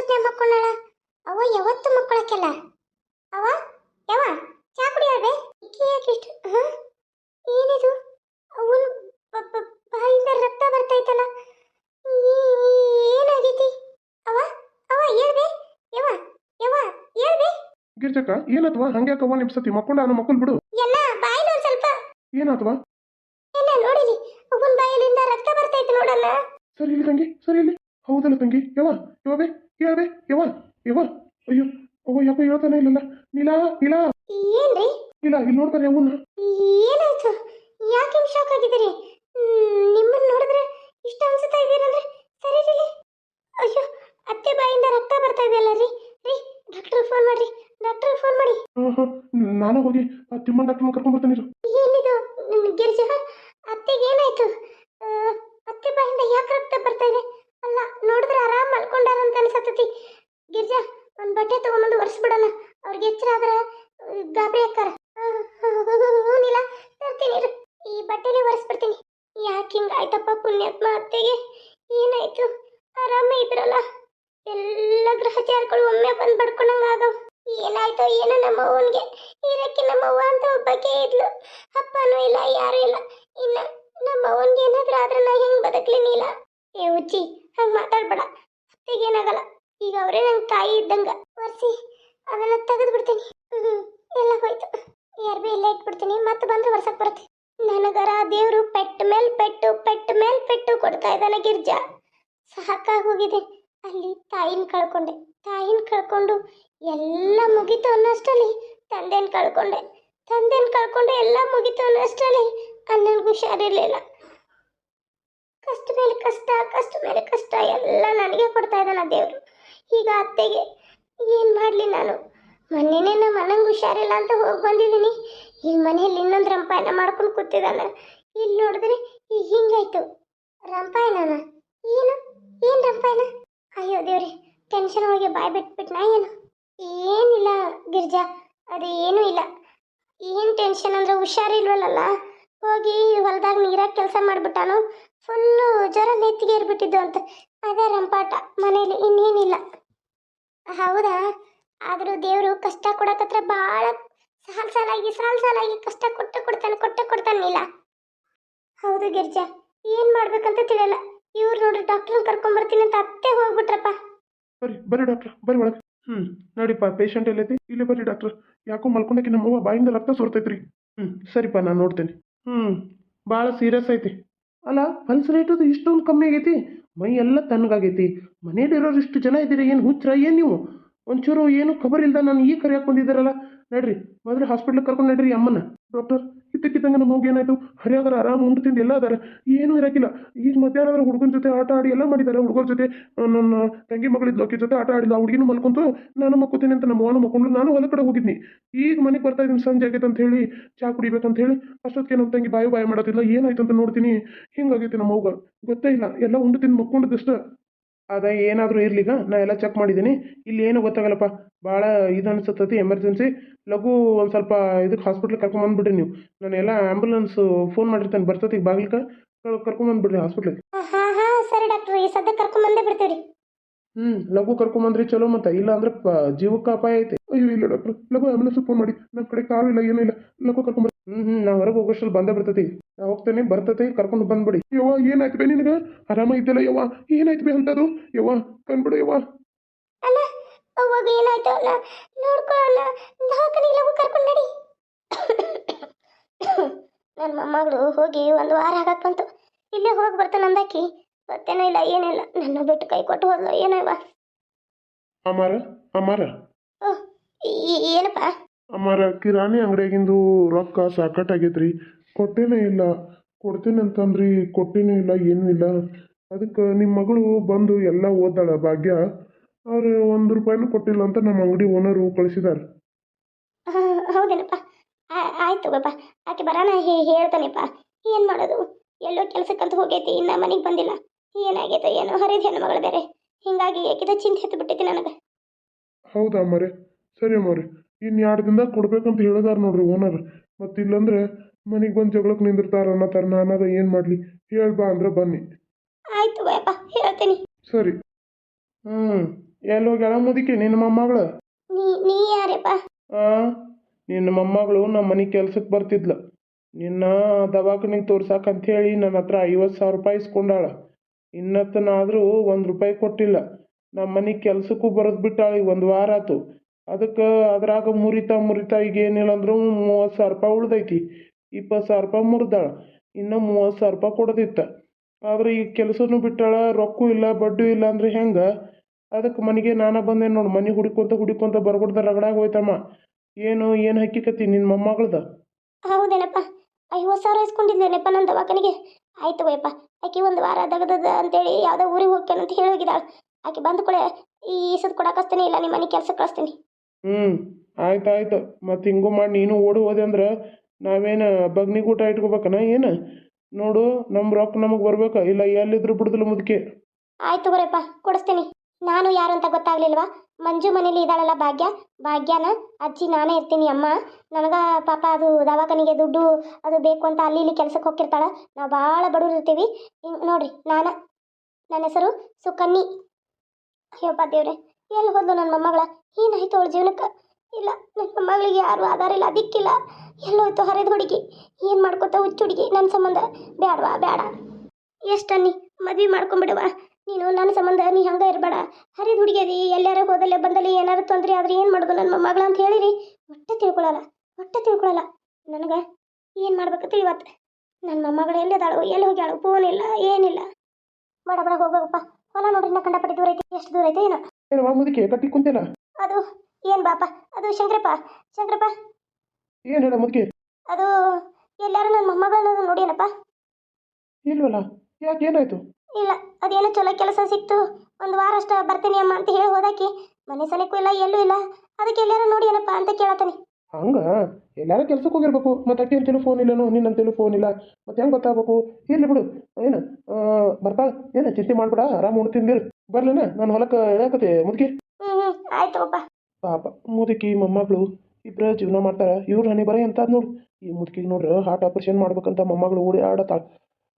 ಇಷ್ಟೊತ್ತಿನಾಗ ಮಕ್ಕೊಂಡಾಳ ಅವ ಯಾವತ್ತು ಮಕ್ಕಳಕ್ಕೆಲ್ಲ ಅವ ಯಾವ? ಚಾ ಕುಡಿಯಾಳ್ಬೆ ಇಕ್ಕಿ ಯಾಕೆ ಇಷ್ಟು ಹಾ? ಏನಿದು? ಅವನ್ ಬಾಯಿಂದ ರಕ್ತ ಬರ್ತೈತಲ್ಲ? ಏನಾಗೈತಿ? ಅವ ಅವ ಹೇಳ್ಬೆ ಯವ? ಯವ? ಹೇಳ್ಬೆ ಗಿರ್ಜಕ್ಕ ಏನತ್ವಾ ಹಂಗ್ಯಾಕವ್ವ ನಿಮ್ಸತಿ ಮಕ್ಕೊಂಡ ಅವನು ಮಕ್ಕಳು ಬಿಡು. ಎಲ್ಲ ಬಾಯಿನ ಒಂದ್ ಸ್ವಲ್ಪ. ಏನಾತ್ವಾ ಎಲ್ಲ ನೋಡಿಲಿ. ಅವನ ಬಾಯಲ್ಲಿಂದ ರಕ್ತ ಬರ್ತೈತೆ ನೋಡಲ್ಲ? ಸರಿ ಇಲ್ಲಿ ತಂಗಿ ಸರಿ ಇಲ್ಲಿ ಹೌದಲ್ಲ ತಂಗಿ ಯವ? ಯವ ಹೇಳ್ಬೆ ಯವ್ವ? ಯವ್ವ? ಅಯ್ಯೋ ಅವ್ವ ಯಾಕೋ ಹೇಳ್ತಾನೆ ಇಲ್ಲಲ್ಲ? ನೀಲಾ ನೀಲಾ? ಏನ್ರಿ? ಇಲ್ಲ ಇಲ್ಲಿ ನೋಡ್ತಾರೆ ಅವನ್ನ ಏನಾಯ್ತು? ಯಾಕೆ ಹಿಂಗ್ ಶಾಕ್ ಆಗಿದ್ದೀರಿ? ನಿಮ್ಮನ್ನ ನೋಡಿದ್ರೆ ಇಷ್ಟ ಅನ್ಸುತ್ತಾ ಇದೀರಂದ್ರೆ ಸರಿ ರೀ. ಅಯ್ಯೋ ಅತ್ತೆ ಬಾಯಿಂದ ರಕ್ತ ಬರ್ತಾ ಇದೆಯಲ್ಲ ರೀ. ರೀ ಡಾಕ್ಟರ್ ಫೋನ್ ಮಾಡ್ರಿ. ಡಾಕ್ಟರ್ ಫೋನ್ ಮಾಡಿ. ನಾನು ಹೋಗಿ ತಿಮ್ಮಣ್ಣ ಡಾಕ್ಟರ್ನ ಕರ್ಕೊಂಡ್ಬರ್ತೀನಿ ಇರು. ಏನಿದು? ಗಿರ್ಜಾ ಅತ್ತೆಗೆ ಏನಾಯ್ತು ಆ, ಅತ್ತೆ ಬಾಯಿಂದ ಯಾಕೆ ರಕ್ತ ಬರ್ತಾ ಇದೆ ಅಲ್ಲ ನೋಡಿದ್ರೆ ಆರಾಮ್ ಮಲ್ಕೊಂಡಾರ ಅಂತ ಅನ್ಸತ್ತತಿ ಗಿರ್ಜಾ ಒಂದ್ ಬಟ್ಟೆ ತಗೊಂಬಂದು ಒರೆಸ್ಬಿಡಲ್ಲ ಅವ್ರಿಗೆ ಎಚ್ಚರ ಆದ್ರೆ ಆ, ಗಾಬರಿ ಆಕ್ಕಾರ ಹೂನಿಲ್ಲ ತರ್ತೀನಿ ಇರು. ಈ ಬಟ್ಟೆಲಿ ಒರೆಸ್ಬಿಡ್ತೀನಿ ಯಾಕೆ ಹಿಂಗ ಆಯ್ತಪ್ಪ ಪುಣ್ಯಾತ್ಮ ಅತ್ತೆಗೆ ಏನಾಯ್ತು ಆರಾಮೇ ಇದ್ರಲ್ಲ. ಎಲ್ಲ ಗ್ರಹಚಾರಗಳು ಒಮ್ಮೆ ಬಂದ್ ಬಡ್ಕೊಂಡಂಗ ಆಗವ್ ಏನಾಯ್ತೋ ಏನೋ ನಮ್ಮ ಅವನ್ಗೆ ಇರಕ್ಕೆ ನಮ್ಮ ಅಂತ ಒಬ್ಬಕ್ಕೆ ಇದ್ಲು. ಅಪ್ಪನೂ ಇಲ್ಲ, ಯಾರು ಇಲ್ಲ. ಇನ್ನ ನಮ್ಮ ಏನಾದ್ರು ಏನಾದ್ರೂ ಆದ್ರೆ ನಾ ಹೆಂಗ್ ಬದುಕ್ಲಿನಿಲ್ಲ ನೀಲ? ಏ ಉಚ್ಚಿ ಹಂಗ್ ಮಾತಾಡ್ಬೇಡ. ಅತ್ತೆಗೇನಾಗಲ್ಲ ಈಗ ಅವರೇ ನಂಗೆ ತಾಯಿ ಇದ್ದಂಗ. ಒರ್ಸಿ, ಅದನ್ನ ತೆಗೆದು ಬಿಡ್ತೀನಿ ಹ್ಮ್, ಎಲ್ಲ ಹೋಯ್ತು. ಯಾರು ಬಿ ಎಲ್ಲ ಇಟ್ಬಿಡ್ತೀನಿ. ಮತ್ತೆ ಬಂದ್ರೆ ಒರ್ಸಕ್ ಬರುತ್ತೆ. ನನಗರ ದೇವ್ರು ಪೆಟ್ಟ ಮೇಲ್ ಪೆಟ್ಟು, ಪೆಟ್ಟ ಮೇಲ್ ಪೆಟ್ಟು ಕೊಡ್ತಾ ಇದ್ದಾನೆ ಗಿರ್ಜಾ. ಸಾಕಾಗಿ ಹೋಗಿದೆ ಅಲ್ಲಿ ತಾಯಿನ ಕಳ್ಕೊಂಡೆ. ತಾಯಿನ ಕಳ್ಕೊಂಡು ಎಲ್ಲ ಮುಗೀತು ಅನ್ನೋಷ್ಟಲ್ಲಿ ತಂದೆನ ಕಳ್ಕೊಂಡೆ. ತಂದೆನ ಕಳ್ಕೊಂಡೆ ಎಲ್ಲ ಮುಗೀತು ಅನ್ನೋಷ್ಟರಲ್ಲಿ ಅಣ್ಣನಿಗೂ ಹುಷಾರಿರ್ಲಿಲ್ಲ ಕಷ್ಟ ಮೇಲೆ ಕಷ್ಟ ಕಷ್ಟ ಮೇಲೆ ಕಷ್ಟ ಎಲ್ಲ ನನಗೆ ಕೊಡ್ತಾ ಇದ್ದಾನ ದೇವರು. ಈಗ ಅತ್ತೆಗೆ ಏನು ಮಾಡಲಿ ನಾನು? ಮೊನ್ನೆನೇ ನಮ್ಮ ಅಣ್ಣಂಗೆ ಹುಷಾರಿಲ್ಲ ಅಂತ ಹೋಗಿ ಬಂದಿದ್ದೀನಿ. ಈ ಮನೆಯಲ್ಲಿ ಇನ್ನೊಂದು ರಂಪಾಯನ ಮಾಡ್ಕೊಂಡು ಕೂತಿದ್ದಾನೆ. ಇಲ್ಲಿ ನೋಡಿದ್ರೆ ಈಗ ಹಿಂಗಾಯ್ತು. ರಂಪಾಯನ ಏನು? ಏನು ರಂಪಾಯನ ಅಯ್ಯೋ ದೇವ್ರಿ ಟೆನ್ಷನ್ ಹೋಗಿ ಬಾಯ್ ಬಿಟ್ಬಿಟ್ನಾ ಏನು? ಏನಿಲ್ಲ ಗಿರ್ಜಾ ಅದು ಏನೂ ಇಲ್ಲ. ಏನು ಟೆನ್ಷನ್ ಅಂದ್ರೆ ಹುಷಾರಿಲ್ವಲ್ಲ ಹೋಗಿ ಹೊಲದಾಗ ನೀರಾಗ ಕೆಲಸ ಮಾಡಿಬಿಟ್ಟಾನು ಫುಲ್ಲು ಜ್ವರ ನೆತ್ತಿಗೆ ಇರ್ಬಿಟ್ಟಿದ್ದು ಅಂತ. ಅದೇ ರಂಪಾಟ, ಮನೇಲಿ ಇನ್ನೇನಿಲ್ಲ. ಹೌದಾ? ಆದರೂ ದೇವರು ಕಷ್ಟ ಕೊಡಕತ್ರ ಭಾಳ ಸಾಲ್ ಸಾಲಾಗಿ ಸಾಲ್ ಸಾಲಾಗಿ ಕಷ್ಟ ಕೊಟ್ಟು ಕೊಡ್ತಾನೆ, ಕೊಟ್ಟೆ ಕೊಡ್ತಾನಿಲ್ಲ ಹೌದು ಗಿರ್ಜಾ, ಏನು ಮಾಡ್ಬೇಕಂತ ತಿಳಿಯಲ್ಲ. ಇವ್ರು ನೋಡ್ರಿ ಕರ್ಕೊಂಡ್ ಹಾಕಿ ಅಂತ ಅತ್ತೆ ಹೋಗ್ಬಿಟ್ರಪ್ಪ. ಬರ್ರಿ ಬರ್ರಿ ಡಾಕ್ಟರ್ ಬರ್ರಿ ಒಳಗೆ. ಹ್ಞೂ ನೋಡಿಪ್ಪ ಪೇಷಂಟ್ ಎಲ್ಲೈತಿ ಇಲ್ಲೇ ಬರ್ರಿ ಡಾಕ್ಟರ್ ಯಾಕೋ ಮಲ್ಕೊಂಡಕ್ಕೆ ನಮ್ಮವ್ವ ಬಾಯಿಂದ ರಕ್ತ ಸೋರ್ತೈತ್ರಿ. ಹ್ಞೂ ಸರಿಪ್ಪ, ನಾನು ನೋಡ್ತೇನೆ. ಹ್ಞೂ ಭಾಳ ಸೀರಿಯಸ್ ಐತಿ. ಅಲ್ಲ ಪಲ್ಸ್ ರೇಟದು ಇಷ್ಟೊಂದು ಕಮ್ಮಿ ಆಗೈತಿ. ಮೈ ಎಲ್ಲ ತಣ್ಣಗಾಗೈತಿ. ಮನೇಲಿರೋರು ಇಷ್ಟು ಜನ ಇದ್ದೀರಿ, ಏನು ಹುಚ್ಚರ, ಏನು ನೀವು? ಒಂಚೂರು ಏನು ಖಬರ್ ಇಲ್ದ ನಾನು ಈಗ ಕರೆಯಕ್ಕೆ ಬಂದಿದ್ದಾರಲ್ಲ ನಡ್ರಿ, ಮೊದಲು ಹಾಸ್ಪಿಟ್ಲಿಗೆ ಕರ್ಕೊಂಡು ನಡ್ರಿ ಅಮ್ಮನ ಡಾಕ್ಟರ್ ಇದ್ದಕ್ಕಿದ್ದಂಗೆ ನಮ್ಮ ಮಗು ಏನಾಯ್ತು? ಹರಿಯಾಗರ ಆರಾಮ ಉಂಡು ತಿಂದು ಎಲ್ಲ ಅದಾರ. ಏನೂ ಇರಕ್ಕಿಲ್ಲ ಈಗ ಮಧ್ಯಾಹ್ನ ಹುಡುಗನ ಜೊತೆ ಆಟ ಆಡಿ ಎಲ್ಲ ಮಾಡಿದ್ದಾರೆ ಹುಡುಗರ ಜೊತೆ ನನ್ನ ತಂಗಿ ಮಗಳಿದ್ಲು ಲೋಕಿ ಜೊತೆ ಆಟ ಆಡಿಲ್ಲ ಹುಡುಗಿನೂ ಮಲ್ಕೊಂತು, ನಾನು ಮಕ್ಕೋತೀನಿ ಅಂತ ನಮ್ಮ ಅವನು ಮಕ್ಕೊಂಡು ನಾನು ಹೊಲ ಕಡೆ ಹೋಗಿದ್ನಿ. ಈಗ ಮನೆಗೆ ಬರ್ತಾ ಇದ್ದೀನಿ ಸಂಜೆ ಆಗೈತೆ ಅಂತ ಹೇಳಿ ಚಾ ಕುಡಿಬೇಕಂತ ಹೇಳಿ ಅಷ್ಟೊತ್ತಿಗೆ ನಮ್ಮ ತಂಗಿ ಬಾಯಿ ಬಾಯಿ ಮಾಡೋದಿಲ್ಲ ಏನಾಯ್ತು ಅಂತ ನೋಡ್ತೀನಿ. ಹಿಂಗಾಗೈತೆ ನಮ್ಮ ಮಗ ಗೊತ್ತೇ ಇಲ್ಲ. ಎಲ್ಲ ಉಂಡು ತಿಂದು ಮಕ್ಕೊಂಡದಷ್ಟ ಅದ ಏನಾದರೂ ಇರ್ಲಿಗ ನಾ ಎಲ್ಲ ಚೆಕ್ ಮಾಡಿದ್ದೀನಿ. ಇಲ್ಲಿ ಏನು ಗೊತ್ತಾಗಲ್ಲಪ್ಪ ಭಾಳ ಇದು ಅನ್ಸತ್ತತಿ ಎಮರ್ಜೆನ್ಸಿ ಲಘು ಒಂದು ಸ್ವಲ್ಪ ಇದಕ್ಕೆ ಹಾಸ್ಪಿಟ್ಲಿಗೆ ಕರ್ಕೊಂಬಂದ್ಬಿಡ್ರಿ ನೀವು. ನಾನು ಎಲ್ಲ ಆ್ಯಂಬುಲೆನ್ಸ್ ಫೋನ್ ಮಾಡಿರ್ತೇನೆ ಬರ್ತೈತಿ ಬಾಗಿಲ್ಕ. ಕರ್ಕೊಂಬಂದ್ಬಿಡ್ರಿ ಹಾಸ್ಪಿಟ್ಲಿಗೆ ಹಾ ಹಾ ಸರಿ ಡಾಕ್ಟರ್ ಈ ಸದ್ಯ ಕರ್ಕೊಂಬಂದೇ ಬಿಡ್ತೀವಿ ಹ್ಞೂ ಲಘು ಕರ್ಕೊಂಬಂದ್ರಿ ಚಲೋ ಮತ್ತೆ ಇಲ್ಲ ಅಂದ್ರೆ ಪ ಜೀವಕ್ಕೆ ಅಪಾಯ ಐತೆ. ಅಯ್ಯೋ ಇಲ್ಲ ಡಾಕ್ಟ್ರ್ ಲಘು ಆ್ಯಂಬುಲೆನ್ಸ್ ಫೋನ್ ಮಾಡಿ ನಮ್ಮ ಕಡೆ ಕಾರು ಇಲ್ಲ ಏನೂ ಇಲ್ಲ. ಲಘು ಕರ್ಕೊಂಬರ್ರಿ ಹ್ಞೂ ಹ್ಞೂ ನಾ ಹೊರಗೆ ಹೋಗೋಷ್ಟ್ರಲ್ಲಿ ಬಂದೇ ಬಿಡ್ತೈತಿ ನಾ ಹೋಗ್ತೇನೆ ಬರ್ತೈತಿ ಕರ್ಕೊಂಡು ಬಂದ್ಬಿಡಿ. ಯವ್ವ ಏನಾಯ್ತು ಬೇ ನಿನಗೆ? ಆರಾಮ ಇದ್ದಿಲ್ಲ ಯವ್ವ? ಏನಾಯ್ತು ಬೇ ಅಂತದು? ಯವ್ವ ಕಂಡ್ಬಿಡು ಯವ್ವ. ಅಲ್ಲ ಅವಾಗ ಏನಾಯ್ತು? ಅಲ್ಲ ನೋಡ್ಕೊಳ್ಳೋಣ. ದವಾಖಾನೆಗೆ ಲಘು ಕರ್ಕೊಂಡು ನಡಿ. ನನ್ನ ಮೊಮ್ಮಗಳು ಹೋಗಿ ಒಂದು ವಾರ ಆಗಕ್ಕೆ ಬಂತು. ಇಲ್ಲೇ ಹೋಗಿ ಬರ್ತಾನೆ ಅಂದಾಕಿ. ಗೊತ್ತೇನೋ ಇಲ್ಲ ಏನಿಲ್ಲ. ನನ್ನ ಬಿಟ್ಟು ಕೈ ಕೊಟ್ಟು ಹೋದ್ಲು ಏನೋ ಅಮಾರ ಏನಪ್ಪ? ಅಮಾರ ಕಿರಾಣಿ ಅಂಗಡಿಯಾಗಿಂದು ರೊಕ್ಕ ಸಾಕಟ್ಟಾಗೈತ್ರಿ. ಕೊಟ್ಟೇನೇ ಇಲ್ಲ. ಕೊಡ್ತೇನೆ ಅಂತಂದ್ರಿ. ಕೊಟ್ಟೇನೂ ಇಲ್ಲ ಏನೂ ಇಲ್ಲ. ಅದಕ್ಕೆ ನಿಮ್ಮ ಮಗಳು ಬಂದು ಎಲ್ಲ ಓದ್ದಾಳೆ ಭಾಗ್ಯ. ಅವ್ರು ಒಂದು ರೂಪಾಯಿನೂ ಕೊಟ್ಟಿಲ್ಲ ಅಂತ ನಮ್ಮ ಅಂಗಡಿ ಓನರು ಕಳಿಸಿದಾರೆ. ಹಾ, ಹೌದೇನಪ್ಪ ಆಯ್ತು ಬಾಪ ಆಕೆ ಬರೋಣ ಹೇಳ್ತಾನೆಪ್ಪ. ಏನು ಮಾಡೋದು? ಎಲ್ಲೋ ಕೆಲಸಕ್ಕಂತ ಹೋಗೈತಿ ಇನ್ನು ಮನೆಗೆ ಬಂದಿಲ್ಲ. ಏನಾಗೈತೆ ಏನೋ ಹರಿದ ಹೆಣ್ಣು ಮಗಳು ಬೇರೆ. ಹಿಂಗಾಗಿ ಏಕಿದ ಚಿಂತೆ ಹತ್ತು ಬಿಟ್ಟೈತಿ ನನಗೆ. ಹೌದಾ ಮರೆ? ಸರಿ ಅಮ್ಮರೆ ಇನ್ನು ಎರಡು ದಿನದಾಗ ಕೊಡ್ಬೇಕಂತ ಹೇಳಿದಾರ ನೋಡ್ರಿ ಓನರ್ ಮತ್ತು ಇಲ್ಲಂದ್ರೆ ಮನೆಗೆ ಬಂದು ಜಗಳಕ್ಕೆ ನಿಂದಿರ್ತಾರ ಅನ್ನತ್ತಾರ ನಾನಾಗ ಏನು ಮಾಡಲಿ? ಹೇಳ್ಬಾ ಅಂದ್ರೆ ಬನ್ನಿ. ಆಯ್ತು ಬಾಯಪ್ಪ ಹೇಳ್ತೀನಿ. ಸರಿ. ಹ್ಞೂ ಎಲ್ಲಿ ಹೋಗ್ಯಾಳ ಮುದಿಕೆ ನಿನ್ನ ಮೊಮ್ಮಗಳು? ನೀ ನೀ ಯಾರಪ್ಪ ಆ ನಿನ್ನ ಮೊಮ್ಮಗಳು ನಮ್ಮ ಮನೆ ಕೆಲ್ಸಕ್ಕೆ ಬರ್ತಿದ್ಲು. ನಿನ್ನ ದವಾಖಾನಿಗೆ ಅಂತ ಹೇಳಿ ನನ್ನ ಹತ್ರ ಐವತ್ತು ಸಾವಿರ ರೂಪಾಯಿ ಇಸ್ಕೊಂಡಾಳ. ಇನ್ನತ್ತನಾದರೂ ಒಂದು ರೂಪಾಯಿ ಕೊಟ್ಟಿಲ್ಲ. ನಮ್ಮ ಮನೆ ಕೆಲ್ಸಕ್ಕೂ ಬರೋದು ಬಿಟ್ಟಾಳ ಈಗ ಒಂದು ವಾರ ಆತು. ಅದಕ್ಕೆ ಅದ್ರಾಗ ಮುರಿತಾ ಮುರಿತಾ ಈಗ ಏನಿಲ್ಲ ಅಂದ್ರೂ ಮೂವತ್ತು ಸಾವಿರ ರೂಪಾಯಿ ಉಳ್ದೈತಿ. ಇಪ್ಪತ್ತು ಸಾವಿರ ರೂಪಾಯಿ ಮುರಿದಾಳೆ. ಇನ್ನೂ ಮೂವತ್ತು ಸಾವಿರ ರೂಪಾಯಿ ಕೊಡೋದಿತ್ತು. ಆದ್ರೆ ಈಗ ಕೆಲಸನೂ ಬಿಟ್ಟಾಳ, ರೊಕ್ಕೂ ಇಲ್ಲ, ಬಡ್ಡು ಇಲ್ಲ ಅಂದ್ರೆ ಹೆಂಗೆ? ಅದಕ್ಕೆ ಮನೆಗೆ ನಾನು ಬಂದೆ ನೋಡು, ಮನೆ ಹುಡುಕೊಂತ ಹುಡುಕೊಂತ ಬರ್ಬಿಡ್ದ ರಗಡಾಗ ಹೋಯ್ತಮ್ಮ. ಏನು ಏನು ಹಕ್ಕಿಕತಿ ನಿನ್ನ ಮೊಮ್ಮಗಳ್ದ? ಹೌದೇನಪ್ಪ. ಐವತ್ತು ಸಾವಿರ ಇಸ್ಕೊಂಡಿದ್ದೇನೆಪ್ಪ ನನ್ನ ದವಾಖಾನಿಗೆ? ಆಯ್ತು ವಯ್ಯಪ್ಪ. ಆಕೆ ಒಂದು ವಾರ ಅಂತೇಳಿ ಯಾವುದೋ ಊರಿಗೆ ಹೋಗ್ತೇನೆ ಅಂತ ಹೇಳಿ ಆಕೆ ಬಂದ ಕೂಡ ಈ ಸದ್ ಕೊಡಕ್ಕೆ ಇಲ್ಲ ನಿಮ್ಮ ಮನೆ ಕೆಲಸ ಕಳಿಸ್ತೀನಿ. ಹ್ಞೂ ಆಯ್ತು ಮತ್ತೆ ಹಿಂಗೂ ಮಾಡಿ ನೀನು ಓಡಿ, ಹೋದೆ ಅಂದ್ರೆ ನಾವೇನು ಬಗ್ನಿ ಊಟ ಇಟ್ಕೋಬೇಕನ, ಏನು? ನೋಡು ನಮ್ಮ ರೊಕ್ಕ ನಮಗೆ ಬರ್ಬೇಕು, ಇಲ್ಲ ಎಲ್ಲಿದ್ರು ಬಿಡುದಿಲ್ಲ ಮುದ್ಕೆ. ಆಯ್ತು ಬರಪ್ಪ ಕೊಡಿಸ್ತೀನಿ. ನಾನು ಯಾರು ಅಂತ ಗೊತ್ತಾಗ್ಲಿಲ್ವಾ? ಮಂಜು ಮನೇಲಿ ಇದ್ದಾಳಲ್ಲ ಭಾಗ್ಯ? ಭಾಗ್ಯನ ಅಜ್ಜಿ, ನಾನೇ ಇರ್ತೀನಿ, ಅಮ್ಮ. ನನಗ ಪಾಪ ಅದು ದವಾಖಾನಿಗೆ ದುಡ್ಡು ಅದು ಬೇಕು ಅಂತ ಅಲ್ಲಿ ಇಲ್ಲಿ ಕೆಲ್ಸಕ್ಕೆ ಹೋಗಿರ್ತಾಳೆ ನಾವು ಭಾಳ ಬಡವ್ರು ಇರ್ತೀವಿ. ಹಿಂಗೆ, ನೋಡ್ರಿ, ನಾನು. ನನ್ನ ಹೆಸರು ಸುಕನ್ನಿ. ಅಯ್ಯಪ್ಪ ದೇವ್ರೆ. ಎಲ್ಲಿ ಬಂದು ನನ್ನ ಮೊಮ್ಮಗಳ ಏನಾಯ್ತು ಅವಳ ಜೀವನಕ್ಕೆ? ಇಲ್ಲ, ನನ್ನ ಮೊಮ್ಮಗಳಿಗೆ ಯಾರು ಆಧಾರ ಇಲ್ಲ, ದಿಕ್ಕಿಲ್ಲ. ಎಲ್ಲೋಯ್ತು ಹರಿದ ಹುಡುಗಿ? ಏನು ಮಾಡ್ಕೊತ ಹುಚ್ಚು ಹುಡುಗಿ? ನನ್ನ ಸಂಬಂಧ ಬೇಡವಾ ಬೇಡ ಎಷ್ಟನ್ನಿ ಮದ್ವೆ ಮಾಡ್ಕೊಂಬಿಡವಾ ನೀನು ನನ್ನ ಸಂಬಂಧ, ನೀ ಹಂಗೆ ಇರಬೇಡ. ಹರಿದ ಹುಡುಗಿಯದಿ ಎಲ್ಲಾರ ಹೋದಲ್ಲೇ ಬಂದಲ್ಲಿ ಏನಾರು ತೊಂದರೆ ಆದ್ರೆ ಏನು ಮಾಡೋದು ನನ್ನ ಮೊಮ್ಮಗಳ ಅಂತ ಹೇಳಿರಿ? ಒಟ್ಟೆ ತಿಳ್ಕೊಳಲ್ಲ ಒಟ್ಟೆ ತಿಳ್ಕೊಳಲ್ಲ. ನನಗೆ ಏನು ಮಾಡ್ಬೇಕು ತಿಳಿವತ್ತು ನನ್ನ ಮೊಮ್ಮಗಳು ಎಲ್ಲಿದಾಳು, ಎಲ್ಲಿ ಹೋಗ್ಯಾಳು ಫೋನ್ ಇಲ್ಲ, ಏನಿಲ್ಲ. ಬಡ ಬಡ ಹೋಗ್ಬೇಕಪ್ಪ ಹೊಲ ನೋಡ್ರಿ ನಾ ಕಂಡಪಟ್ಟಿ ದೂರ ಐತಿ, ಎಷ್ಟು ದೂರ ಐತೆ ಏನೋ. ಏನವ್ವ ಮುದಕ್ಕೆ ಕಟ್ಟಿ ಕುಂತೇನ? ಅದು ಏನ್ ಬಾಪ ಅದು ಶಂಕರಪ್ಪ ಶಂಕರಪ್ಪ. ಏನ್ ಹೇಳ ಮುದಕ್ಕೆ ಅದು ಎಲ್ಲಾರು ನನ್ನ ಮೊಮ್ಮಗಳನ್ನ ನೋಡಿಯನಪ್ಪ ಇಲ್ವಲ್ಲ ಯಾಕೆ ಏನಾಯ್ತು? ಇಲ್ಲ ಅದೇನೋ ಚಲೋ ಕೆಲಸ ಸಿಕ್ತು ಒಂದು ವಾರ ಅಷ್ಟ ಬರ್ತೀನಿ ಅಮ್ಮ ಅಂತ ಹೇಳಿ ಹೋದಾಕಿ ಮನೆ ಸನಿಕ್ಕೂ ಇಲ್ಲ ಎಲ್ಲೂ ಇಲ್ಲ ಅದಕ್ಕೆ ಎಲ್ಲಾರು ನೋಡಿ ಏನಪ್ಪ ಅಂತ ಕೇಳತ್ತಾನೆ. ಹಂಗ? ಎಲ್ಲಾರು ಕೆಲ್ಸಕ್ಕೆ ಹೋಗಿರ್ಬೇಕು ಮತ್ತೆ ಅಕ್ಕಿ ಅಂತೇಳಿ ಫೋನ್ ಇಲ್ಲನು ನಿನ್ನಂತೇಳಿ ಫೋನ್ ಇಲ್ಲ ಮತ್ತೆ ಹೆಂಗೆ ಗೊತ್ತಾಗಬೇಕು? ಇರ್ಲಿ ಬಿಡು ಏನು ಬರ್ತಾ ಏನು ಚಿಂತೆ ಮಾಡ್ಬೇಡ ಆರಾಮ್ ಉಣ್ತೀನಿ ಬರ್ಲೇನ ನಾನು ಹೊಲಕ್ಕೆ ಹೇಳಕತ್ತೆ ಮುದುಕಿ? ಪಾಪ ಮುದುಕಿ ಮೊಮ್ಮಗಳು ಇಬ್ಬರ ಜೀವನ ಮಾಡ್ತಾರ. ಇವ್ರ ಹನಿ ಬರೀ ಅಂತ ನೋಡು. ಈ ಮುದುಕಿಗೆ ನೋಡ್ರ ಹಾರ್ಟ್ ಆಪರೇಷನ್ ಮಾಡ್ಬೇಕಂತ ಮೊಮ್ಮಗಳು ಓಡಿ ಆಡತ್ತಾಳ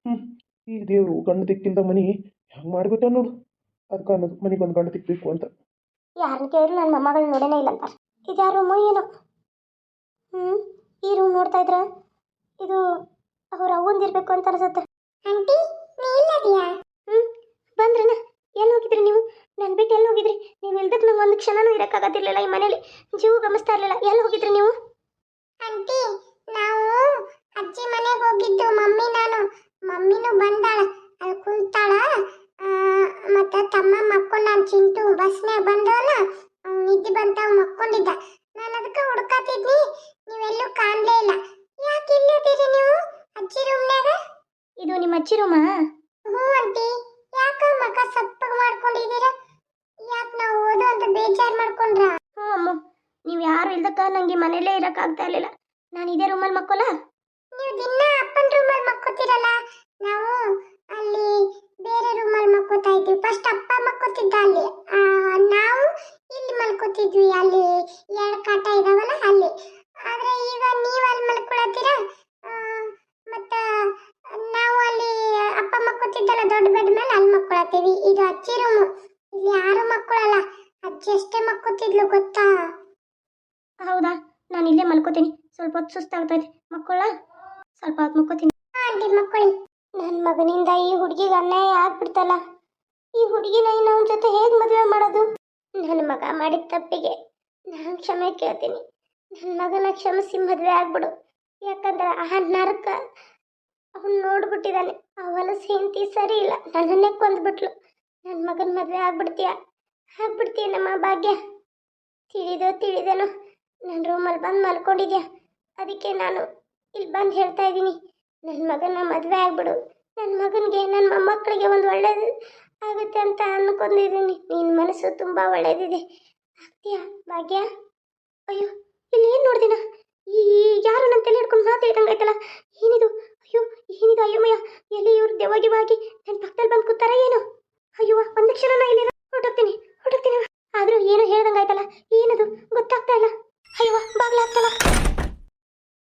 ಹ್ಞೂ ಈ ದೇವರು ಗಂಡ ದಿಕ್ಕಿಲ್ದ ಮನಿ ಹೆಂಗೆ ಮಾಡ್ಬಿಟ್ಟ ನೋಡು. ಅದಕ್ಕೆ ಅನ್ನೋದು ಮನೆಗೆ ಒಂದು ಗಂಡ ದಿಕ್ಬೇಕು ಅಂತ. ಯಾರನ್ನ ಕೇಳಿದ್ರು ನನ್ನ ಮೊಮ್ಮಗಳು ನೋಡೇನೇ ಇಲ್ಲ ಅಂತಾರೆ. ಇದು ರೂಮು ಏನೋ? ಹ್ಞೂ ಈ ರೂಮ್ ನೋಡ್ತಾ ಇದ್ರ? ಇದು ಅವ್ರ ಅವ್ವಂದಿರ್ಬೇಕು ಅಂತ ಅನ್ಸುತ್ತೆ. ಆಂಟಿ ನೀ ಇಲ್ಲದಿಯಾ ಹ್ಞೂ ಬಂದ್ರನ ಎಲ್ಲಿ ಹೋಗಿದ್ರಿ ನೀವು ನನ್ನ ಬಿಟ್ಟು ಎಲ್ಲಿ ಹೋಗಿದ್ರಿ? ನೀವು ಇಲ್ದಕ್ಕೆ ನಂಗೆ ಒಂದು ಕ್ಷಣನೂ ಇರೋಕ್ಕಾಗತ್ತಿರ್ಲಿಲ್ಲ ಈ ಮನೇಲಿ. ಜೀವ ಗಮನಿಸ್ತಾ ಇರಲಿಲ್ಲ. ಎಲ್ಲಿ ಹೋಗಿದ್ರಿ ನೀವು? ಆಂಟಿ ನಾವು ಅಜ್ಜಿ ಮನೆಗೆ ಹೋಗಿದ್ದು ಮಮ್ಮಿ ನಾನು. ಮಮ್ಮಿನೂ ಬಂದಾಳ. ಅಲ್ಲಿ ಕುಂತಾಳ. ಮತ್ತೆ ತಮ್ಮ ಮಕ್ಕೊಂಡ ಚಿಂಟು ಬಸ್ನ್ಯಾಗ ಬಂದವಲ್ಲ ಅವ್ನ್ ನಿದ್ದೆ ಬಂತ ಅವ್ನ್ ಮಕ್ಕೊಂಡಿದ್ದ. ನಾನು ಅದಕ್ಕೆ ಹುಡ್ಕಾತಿದ್ನಿ ನೀವೆಲ್ಲೂ ಕಾಣಲೇ ಇಲ್ಲ. ಯಾಕೆ ಇಲ್ಲಿದ್ದೀರಿ ನೀವು ಅಜ್ಜಿ ರೂಮ್ನ್ಯಾಗ? ಇದು ನಿಮ್ಮ ಅಜ್ಜಿ ರೂಮಾ? ಹ್ಞೂ ಆಂಟಿ. ಯಾಕ ಮಗ ಸಪ್ಪಗೆ ಮಾಡ್ಕೊಂಡಿದ್ದೀರಾ? ಯಾಕೆ ನಾವು ಓದು ಅಂತ ಬೇಜಾರು ಮಾಡ್ಕೊಂಡ್ರ? ಹ್ಞೂ ಅಮ್ಮ ನೀವು ಯಾರು ಇಲ್ದಕ್ಕ ನನಗೆ ಮನೇಲೇ ಇರೋಕ್ಕಾಗ್ತಾ ಇರಲಿಲ್ಲ. ನಾನು ಇದೇ ರೂಮಲ್ಲಿ ಮಕ್ಕೋಲ? ನೀವು ದಿನ ಅಪ್ಪನ ರೂಮಲ್ಲಿ ಮಕ್ಕೋತಿರಲ್ಲ ನಾವು ಅಲ್ಲಿ ಬೇರೆ ರೂಮಲ್ಲಿ ಮಕ್ಕೋತಾ ಇದ್ವಿ. ಫಸ್ಟ್ ಅಪ್ಪ ಮಕ್ಕೋತಿದ್ದ ಅಲ್ಲಿ. ಆ, ನಾವು ಇಲ್ಲಿ ಮಲ್ಕೋತಿದ್ವಿ. ಅಲ್ಲಿ ಎರಡು ಕಾಟ ಇದಾವಲ್ಲ ಅಲ್ಲಿ. ಆದ್ರೆ ಈಗ ನೀವು ಅಲ್ಲಿ ಮಲ್ಕೊಳತ್ತೀರಾ? ಮತ್ತ ನಾವು ಅಲ್ಲಿ ಅಪ್ಪ ಮಕ್ಕೋತಿದ್ದಲ್ಲ ದೊಡ್ಡ ಬೆಡ್ ಮೇಲೆ ಅಲ್ಲಿ ಮಕ್ಕೊಳತ್ತೀವಿ. ಇದು ಅಜ್ಜಿ ರೂಮು ಯಾರು ಮಕ್ಕಳಲ್ಲ? ಅಜ್ಜಿ ಅಷ್ಟೇ ಮಕ್ಕೋತಿದ್ಲು ಗೊತ್ತಾ? ಹೌದಾ? ನಾನು ಇಲ್ಲೇ ಮಲ್ಕೋತೀನಿ. ಸ್ವಲ್ಪ ಹೊತ್ತು ಸುಸ್ತಾಗ್ತಾ ಇದೆ. ಮಕ್ಕಳ? ಸ್ವಲ್ಪ ಹೊತ್ತು ಮಕ್ಕೋತೀನಿ ಆಂಟಿ ಮಕ್ಕಳಿ. ನನ್ನ ಮಗನಿಂದ ಈ ಹುಡುಗಿಗೆ ಅನ್ಯಾಯ ಆಗ್ಬಿಡ್ತಲ್ಲ. ಈ ಹುಡುಗಿನ ಅವನ ಜೊತೆ ಹೇಗೆ ಮದುವೆ ಮಾಡೋದು? ನನ್ನ ಮಗ ಮಾಡಿದ ತಪ್ಪಿಗೆ ನಾನು ಕ್ಷಮೆ ಕೇಳ್ತೀನಿ. ನನ್ನ ಮಗನ ಕ್ಷಮಿಸಿ ಮದುವೆ ಆಗ್ಬಿಡು. ಯಾಕಂದ್ರೆ ಆ ನರಕ ಅವನು ನೋಡ್ಬಿಟ್ಟಿದ್ದಾನೆ. ಆ ಸೇಂತಿ ಹೆಂಡತಿ ಸರಿ ಇಲ್ಲ. ನನ್ನನ್ನೇ ಕೊಂದ್ಬಿಟ್ಲು. ನನ್ನ ಮಗನ ಮದುವೆ ಆಗ್ಬಿಡ್ತೀಯ? ಆಗ್ಬಿಡ್ತೀಯ ನಮ್ಮ ಭಾಗ್ಯ? ತಿಳಿದೋ ತಿಳಿದೇನೋ ನನ್ನ ರೂಮಲ್ಲಿ ಬಂದು ಮಲ್ಕೊಂಡಿದ್ಯಾ? ಅದಕ್ಕೆ ನಾನು ಇಲ್ಲಿ ಬಂದು ಹೇಳ್ತಾ ಇದ್ದೀನಿ. ನನ್ನ ಮಗನ ಮದುವೆ ಆಗ್ಬಿಡು. ನನ್ನ ಮಗನಿಗೆ ನನ್ನ ಮೊಮ್ಮಕ್ಕಳಿಗೆ ಒಂದು ಒಳ್ಳೇದು ಆಗುತ್ತೆ ಅಂತ ಅನ್ಕೊಂಡಿದ್ದೀನಿ. ನಿನ್ನ ಮನಸ್ಸು ತುಂಬ ಒಳ್ಳೇದಿದೆ. ಆಗ್ತೀಯಾ ಭಾಗ್ಯ? ಅಯ್ಯೋ, ಇಲ್ಲಿ ಏನು ನೋಡ್ದಿನ? ಈ ಯಾರು ನನ್ನ ತಲೆ ಹಿಡ್ಕೊಂಡು ಮಾತಾಡ್ದಂಗೈತಲ್ಲ ಏನಿದು? ಅಯ್ಯೋ, ಏನಿದು ಅಯ್ಯಮ್ಮಯ್ಯ? ಎಲ್ಲಿ ಇವ್ರು ದೆವಾಗಿವಾಗಿ ನನ್ನ ಪಕ್ಕದಲ್ಲಿ ಬಂದು ಕೂತಾರ ಏನು? ಅಯ್ಯೋ, ಒಂದ್ ಕ್ಷಣ ನಾ ಇಲ್ಲಿರೋ. ಹೊರಟೋಗ್ತೀನಿ ಹೊರಟೋಗ್ತೀನಿ. ಆದ್ರೂ ಏನು ಹೇಳ್ದಂಗಾಯ್ತಲ್ಲ, ಏನದು ಗೊತ್ತಾಗ್ತಾ ಇಲ್ಲ. ಅಯ್ಯೋ, ಬಾಗ್ಲಾಗ್ತಲ್ಲ.